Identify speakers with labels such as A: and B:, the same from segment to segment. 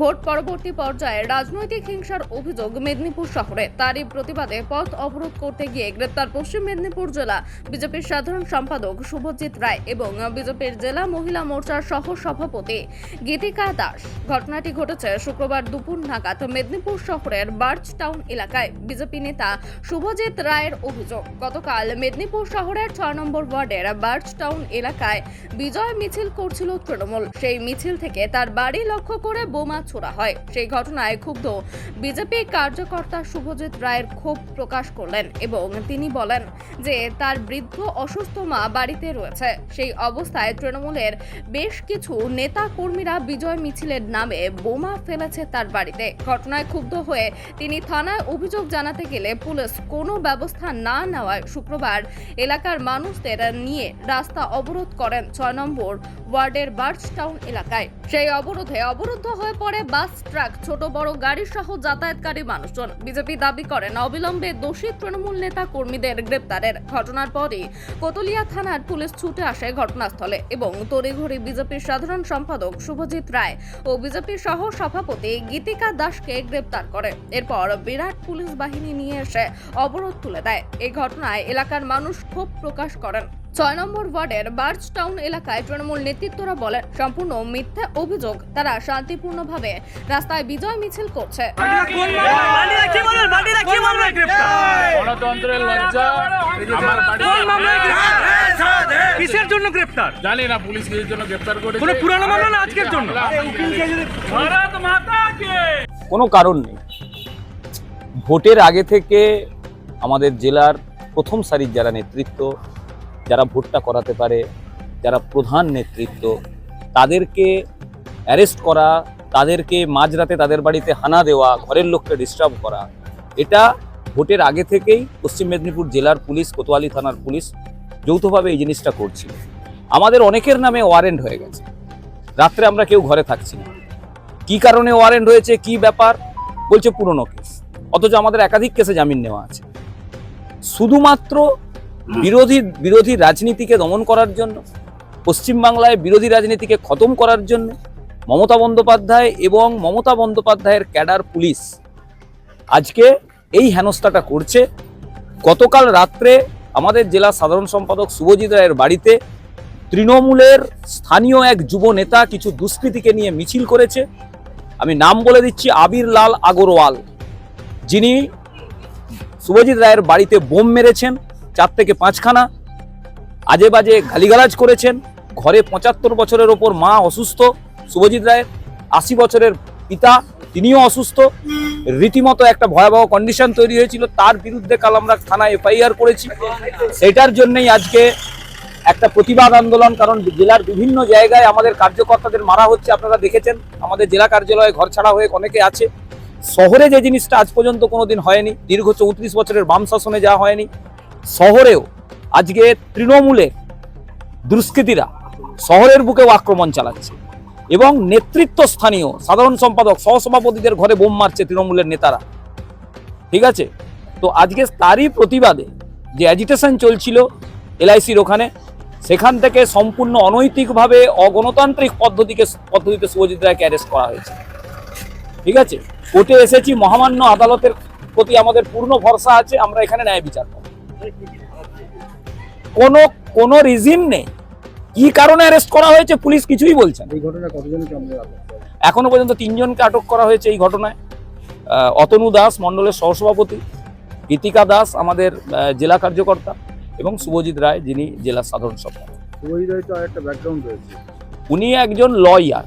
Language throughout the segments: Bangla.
A: ভোট পরবর্তী পর্যায়ে রাজনৈতিক হিংসার অভিযোগ মেদিনীপুর শহরে। তারই প্রতিবাদে পথ অবরোধ করতে গিয়ে গ্রেপ্তার পশ্চিম মেদিনীপুর জেলা বিজেপির সাধারণ সম্পাদক শুভজিৎ রায় এবং বিজেপির জেলা মহিলা মোর্চার সহ সভাপতি গীতিকা দাস। ঘটনাটি ঘটেছে শুক্রবার দুপুর নাগাদ মেদিনীপুর শহরের বার্চ টাউন এলাকায়। বিজেপি নেতা শুভজিৎ রায়ের অভিযোগ, গতকাল মেদিনীপুর শহরের ছয় নম্বর ওয়ার্ডের বার্চ টাউন এলাকায় বিজয় মিছিল করছিল তৃণমূল। সেই মিছিল থেকে তার বাড়ি লক্ষ্য করে বোমা ছোড়া হয়। সেই ঘটনায় ক্ষুব্ধ বিজেপি কার্যকর্তা শুভজিৎ রায়ের ক্ষোভ প্রকাশ করলেন এবং তিনি বলেন যে তার বৃদ্ধ অসুস্থ মা বাড়িতে রয়েছে। সেই অবস্থায় তৃণমূলের বেশ কিছু নেতা কর্মীরা বিজয় মিছিলের নামে বোমা ফেলেছে তার বাড়িতে। ঘটনায় ক্ষুব্ধ হয়ে তিনি থানায় অভিযোগ জানাতে গেলে পুলিশ কোনো ব্যবস্থা না নেওয়ায় শুক্রবার এলাকার মানুষদের নিয়ে রাস্তা অবরোধ করেন ছয় নম্বর ওয়ার্ডের বার্চ টাউন এলাকায়। সেই অবরোধে অবরুদ্ধ হয়ে পড়ে বাস, ট্রাক, ছোট, বড়, গাড়ি সহ যাতায়াতকারী মানুষজন। বিজেপি দাবি করেন, অবিলম্বে দোষী তৃণমূল নেতা কর্মীদের গ্রেপ্তারের ঘটনার পরই কোতলিয়া থানার পুলিশ ছুটে আসে ঘটনাস্থলে এবং তড়িঘড়ি বিজেপির সাধারণ সম্পাদক শুভজিৎ রায় ও বিজেপির সহ সভাপতি গীতিকা দাসকে গ্রেপ্তার করে। এরপর বিরাট পুলিশ বাহিনী নিয়ে এসে অবরোধ তুলে দেয়। এই ঘটনায় এলাকার মানুষ ক্ষোভ প্রকাশ করেন। ছয় নম্বর ওয়ার্ডের বার্চ টাউন এলাকায় তৃণমূল নেতৃত্বরা বলেন সম্পূর্ণ মিথ্যা অভিযোগ তারা শান্তিপূর্ণভাবে রাস্তায় বিজয় মিছিল করছে।
B: গণতন্ত্রের লজ্জা আমার
C: কোন কিসের জন্য গ্রেফতার
B: জানি না পুলিশ কিসের জন্য গ্রেপ্তার করেছে।
C: কোনো পুরানো মামলা না আজকের জন্য? ভারত মাতা কে
D: কোনো কারণ নেই। ভোটের আগে থেকে আমাদের জেলার প্রথম সারির যারা নেতৃত্ব যারা ভোটটা করাতে পারে, যারা প্রধান নেতৃত্ব, তাদেরকে অ্যারেস্ট করা, তাদেরকে মাঝরাতে তাদের বাড়িতে হানা দেওয়া, ঘরের লোককে ডিস্টার্ব করা, এটা ভোটের আগে থেকেই পশ্চিম মেদিনীপুর জেলার পুলিশ, কোতোয়ালি থানার পুলিশ যৌথভাবে এই জিনিসটা করছিল। আমাদের অনেকের নামে ওয়ারেন্ট হয়ে গেছে। রাত্রে আমরা কেউ ঘরে থাকছি না। কি কারণে ওয়ারেন্ট হয়েছে, কি ব্যাপার? বলছে পুরনো কেস অথচ আমাদের একাধিক কেসে জামিন নেওয়া আছে। শুধুমাত্র বিরোধী বিরোধী রাজনীতিকে দমন করার জন্য, পশ্চিমবাংলায় বিরোধী রাজনীতিকে খতম করার জন্য মমতা বন্দ্যোপাধ্যায় এবং মমতা বন্দ্যোপাধ্যায়ের ক্যাডার পুলিশ আজকে এই হেনস্থাটা করছে। গতকাল রাত্রে আমাদের জেলা সাধারণ সম্পাদক শুভজিৎ রায়ের বাড়িতে তৃণমূলের স্থানীয় এক যুব নেতা কিছু দুষ্কৃতীকে নিয়ে মিছিল করেছে। আমি নাম বলে দিচ্ছি আবির লাল আগরওয়াল। যিনি শুভজিৎ রায়ের বাড়িতে বোম মেরেছেন। চার থেকে পাঁচখানা। আজে বাজে গালিগালাজ করেছেন। ঘরে পঁচাত্তর বছরের ওপর মা অসুস্থ। শুভজিৎ রায়ের আশি বছরের পিতা, তিনিও অসুস্থ। রীতিমতো একটা ভয়াবহ কন্ডিশন তৈরি হয়েছিল। তার বিরুদ্ধে কাল আমরা থানায় এফআইআর করেছি। সেটার জন্যই আজকে একটা প্রতিবাদ আন্দোলন, কারণ জেলার বিভিন্ন জায়গায় আমাদের কার্যকর্তাদের মারা হচ্ছে। আপনারা দেখেছেন, আমাদের জেলা কার্যালয়ে ঘর ছাড়া হয়ে অনেকে আছে। শহরে যে জিনিসটা আজ পর্যন্ত কোনোদিন হয়নি, দীর্ঘ চৌত্রিশ বছরের বাম শাসনে যা হয়নি। শহরেও আজকে তৃণমূলে দুষ্কৃতীরা শহরের বুকেও আক্রমণ চালাচ্ছে এবং নেতৃত্ব স্থানীয় সাধারণ সম্পাদক সহসভাপতিদের ঘরে বোম মারছে তৃণমূলের নেতারা। ঠিক আছে? তো আজকে তারই প্রতিবাদে যে অ্যাজিটেশন চলছিল এলআইসির ওখানে, সেখান থেকে সম্পূর্ণ অনৈতিকভাবে অগণতান্ত্রিক পদ্ধতিকে পদ্ধতিতে শুভজিৎ রায়কে অ্যারেস্ট করা হয়েছে। ঠিক আছে? কোর্টে এসেছি, মহামান্য আদালতের প্রতি আমাদের পূর্ণ ভরসা আছে, আমরা এখানে ন্যায় বিচার কোনো কোনো রিজিন নেই। কি কারণে অ্যারেস্ট করা হয়েছে পুলিশ কিছুই বলছে
E: এই ঘটনায় কতজনকে
D: এখনও পর্যন্ত তিনজনকে আটক করা হয়েছে এই ঘটনায়। অতনু দাস মণ্ডলের সহসভাপতি গীতিকা দাস আমাদের জেলা কার্যকর্তা এবং শুভজিৎ রায় যিনি জেলা সাধারণ সম্পাদক।
E: শুভজিৎ রায় তো একটা ব্যাকগ্রাউন্ড রয়েছে।
D: উনি একজন লয়ার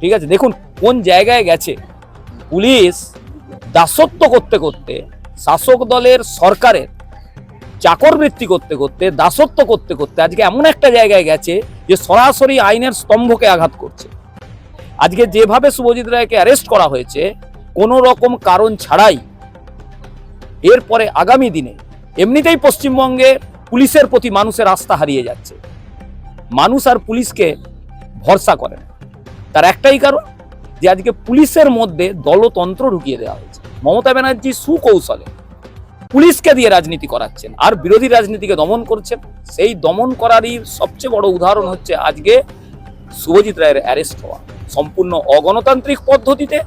D: ঠিক আছে? দেখুন কোন জায়গায় গেছে? পুলিশ দাসত্ব করতে করতে শাসক দলের সরকারের চাকরবৃত্তি করতে করতে, দাসত্ব করতে করতে আজকে এমন একটা জায়গায় গেছে যে সরাসরি আইনের স্তম্ভকে আঘাত করছে। আজকে যেভাবে শুভজিৎ রায়কে অ্যারেস্ট করা হয়েছে, কোনো রকম কারণ ছাড়াই এরপরে আগামী দিনে এমনিতেই পশ্চিমবঙ্গে পুলিশের প্রতি মানুষের আস্থা হারিয়ে যাচ্ছে। মানুষ আর পুলিশকে ভরসা করে না। তার একটাই কারণ যে আজকে পুলিশের মধ্যে দলতন্ত্র ঢুকিয়ে দেওয়া হয়েছে। মমতা ব্যানার্জি সুকৌশলে পুলিশকে দিয়ে রাজনীতি করাচ্ছেন আর বিরোধী রাজনীতিকে দমন করছেন। সেই দমন করারই সবচেয়ে বড় উদাহরণ হচ্ছে আজকে শুভজিৎ রায়ের অ্যারেস্ট হওয়া। সম্পূর্ণ অগণতান্ত্রিক পদ্ধতিতে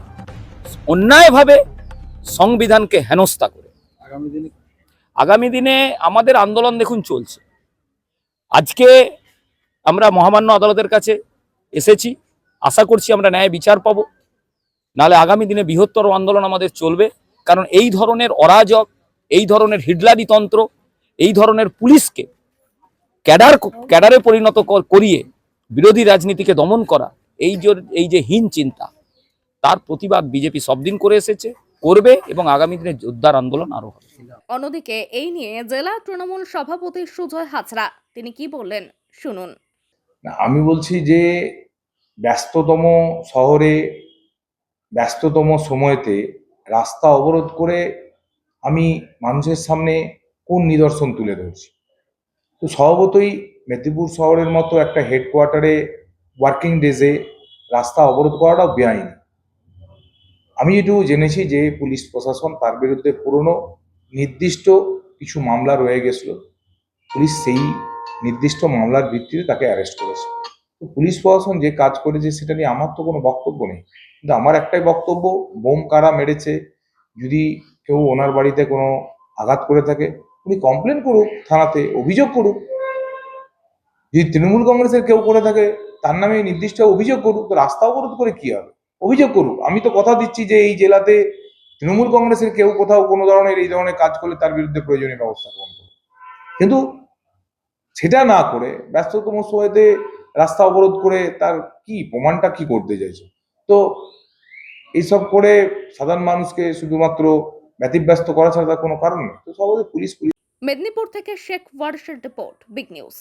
D: অন্যায়ভাবে সংবিধানকে হেনস্থা করে।
E: আগামী দিনে?
D: আগামী দিনে আমাদের আন্দোলন দেখুন চলছে। আজকে আমরা মহামান্য আদালতের কাছে এসেছি। আশা করছি আমরা ন্যায় বিচার পাব। নাহলে আগামী দিনে বৃহত্তর আন্দোলন আমাদের চলবে। কারণ এই ধরনের অরাজক এই ধরনের হিডলারি তন্ত্র এই ধরনের পুলিশকে ক্যাডার ক্যাডারে পরিণত করিয়ে বিরোধী রাজনীতিকে দমন করা এই যে এই যে হীন চিন্তা তার প্রতিবাদ বিজেপি সবদিন করে এসেছে করবে এবং আগামী দিনে জোরদার আন্দোলন আরও হবে।
A: অন্যদিকে এই নিয়ে জেলা তৃণমূল সভাপতি সুজয় হাজরা তিনি কি বললেন শুনুন।
F: আমি বলছি যে ব্যস্ততম শহরে ব্যস্ততম সময়তে রাস্তা অবরোধ করে আমি মানুষের সামনে কোন নিদর্শন তুলে ধরছি? তো স্বভাবতই মেদিনীপুর শহরের মতো একটা হেডকোয়ার্টারে ওয়ার্কিং ডেজে রাস্তা অবরোধ করাটাও বেআইনি। আমি এটুকু জেনেছি যে পুলিশ প্রশাসন তার বিরুদ্ধে পুরনো, নির্দিষ্ট কিছু মামলা রয়ে গেছিল। পুলিশ সেই নির্দিষ্ট মামলার ভিত্তিতে তাকে অ্যারেস্ট করেছে। তো পুলিশ প্রশাসন যে কাজ করেছে সেটা নিয়ে আমার তো কোনো বক্তব্য নেই। কিন্তু আমার একটাই বক্তব্য, বোম কারা মেরেছে, যদি কেউ ওনার বাড়িতে কোনো আঘাত করে থাকে, উনি কমপ্লেন করুক, থানাতে অভিযোগ করুক। যদি তৃণমূল কংগ্রেসের কেউ করে থাকে, তার নামে নির্দিষ্ট অভিযোগ করুক, তো রাস্তা অবরোধ করে কি হবে? অভিযোগ করুক। আমি তো কথা দিচ্ছি যে এই জেলাতে তৃণমূল কংগ্রেসের কেউ কোথাও কোনো ধরনের এই ধরনের কাজ করলে তার বিরুদ্ধে প্রয়োজনীয় ব্যবস্থা গ্রহণ করুক। কিন্তু সেটা না করে ব্যস্ততম সময়তে রাস্তা অবরোধ করে তার কি প্রমাণটা কি করতে চাইছে? তো এইসব করে সাধারণ মানুষকে শুধুমাত্র ব্যতিব্যস্ত করা ছাড়া কোনো কারণ নেই। তো সবাই পুলিশ পুলিশ।
A: মেদিনীপুর থেকে শেখ ওয়ার্সের রিপোর্ট, বিগ নিউজ।